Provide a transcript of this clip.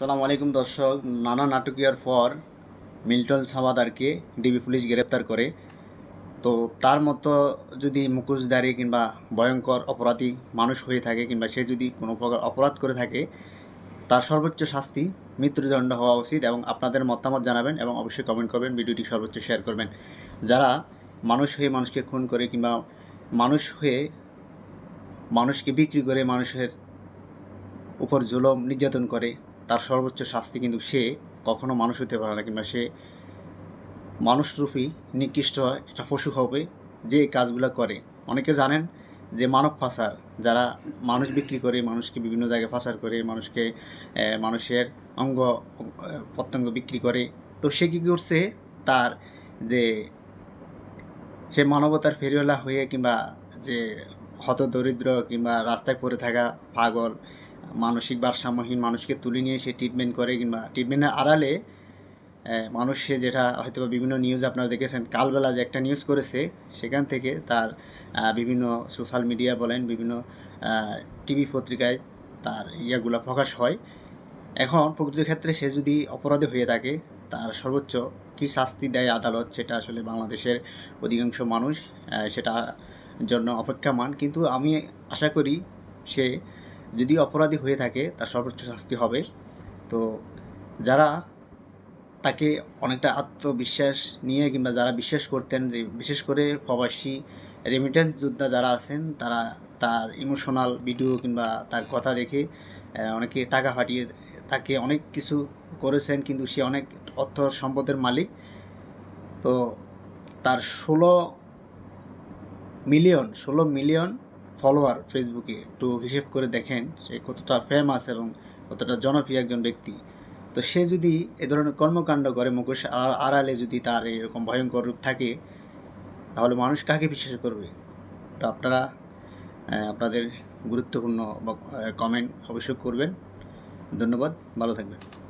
সালাম আলাইকুম দর্শক। নানা নাটকীয়ার পর মিল্টন সামাদারকে ডিবি পুলিশ গ্রেপ্তার করে। তো তার মতো যদি মুখোশধারী কিংবা ভয়ঙ্কর অপরাধী মানুষ হয়ে থাকে কিংবা সে যদি কোনো প্রকার অপরাধ করে থাকে, তার সর্বোচ্চ শাস্তি মৃত্যুদণ্ড হওয়া উচিত এবং আপনাদের মতামত জানাবেন এবং অবশ্যই কমেন্ট করবেন, ভিডিওটি সর্বোচ্চ শেয়ার করবেন। যারা মানুষ হয়ে মানুষকে খুন করে কিংবা মানুষ হয়ে মানুষকে বিক্রি করে মানুষের উপর জুলম, নির্যাতন করে তার সর্বোচ্চ শাস্তি কিন্তু সে কখনো মানুষ হতে পারে না কিংবা সে মানুষরূপী, নিকৃষ্ট একটা পশু হবে যে কাজগুলো করে। অনেকে জানেন যে মানব পাচার, যারা মানুষ বিক্রি করে, মানুষকে বিভিন্ন জায়গায় পাচার করে, মানুষকে মানুষের অঙ্গ প্রত্যঙ্গ বিক্রি করে, তো সে কী করছে? তার যে সে মানবতার ফেরিওয়ালা হয়ে কিংবা যে হত দরিদ্র কিংবা রাস্তায় পড়ে থাকা পাগল মানসিক ভারসাম্যহীন মানুষকে তুলে নিয়ে সে ট্রিটমেন্ট করে কিংবা ট্রিটমেন্টের আড়ালে মানুষ সে যেটা হয়তো বিভিন্ন নিউজ আপনারা দেখেছেন, কালবেলা যে একটা নিউজ করেছে, সেখান থেকে তার বিভিন্ন সোশ্যাল মিডিয়া বলেন, বিভিন্ন টিভি পত্রিকায় তার ইয়াগুলো প্রকাশ হয়। এখন প্রকৃতির ক্ষেত্রে সে যদি অপরাধী হয়ে থাকে, তার সর্বোচ্চ কী শাস্তি দেয় আদালত, সেটা আসলে বাংলাদেশের অধিকাংশ মানুষ সেটা জন্য অপেক্ষামান। কিন্তু আমি আশা করি সে যদি অপরাধী হয়ে থাকে, তার সর্বোচ্চ শাস্তি হবে। তো যারা তাকে অনেকটা আত্মবিশ্বাস নিয়ে কিংবা যারা বিশ্বাস করতেন যে, বিশেষ করে প্রবাসী রেমিটেন্স যোদ্ধা যারা আছেন, তারা তার ইমোশনাল ভিডিও কিংবা তার কথা দেখে অনেকে টাকা ফাটিয়ে তাকে অনেক কিছু করেছেন, কিন্তু সে অনেক অর্থ সম্পদের মালিক। তো তার ষোলো মিলিয়ন ষোলো মিলিয়ন ফলোয়ার ফেসবুকে একটু হিসেব করে দেখেন সে কতটা ফেমাস এবং কতটা জনপ্রিয় একজন ব্যক্তি। তো সে যদি এ ধরনের কর্মকাণ্ড করে মুখোশ আড়- আড়ালে যদি তার এরকম ভয়ঙ্কর রূপ থাকে, তাহলে মানুষ কাকে বিশ্বাস করবে? তো আপনারা আপনাদের গুরুত্বপূর্ণ কমেন্ট অবশ্যই করবেন। ধন্যবাদ, ভালো থাকবেন।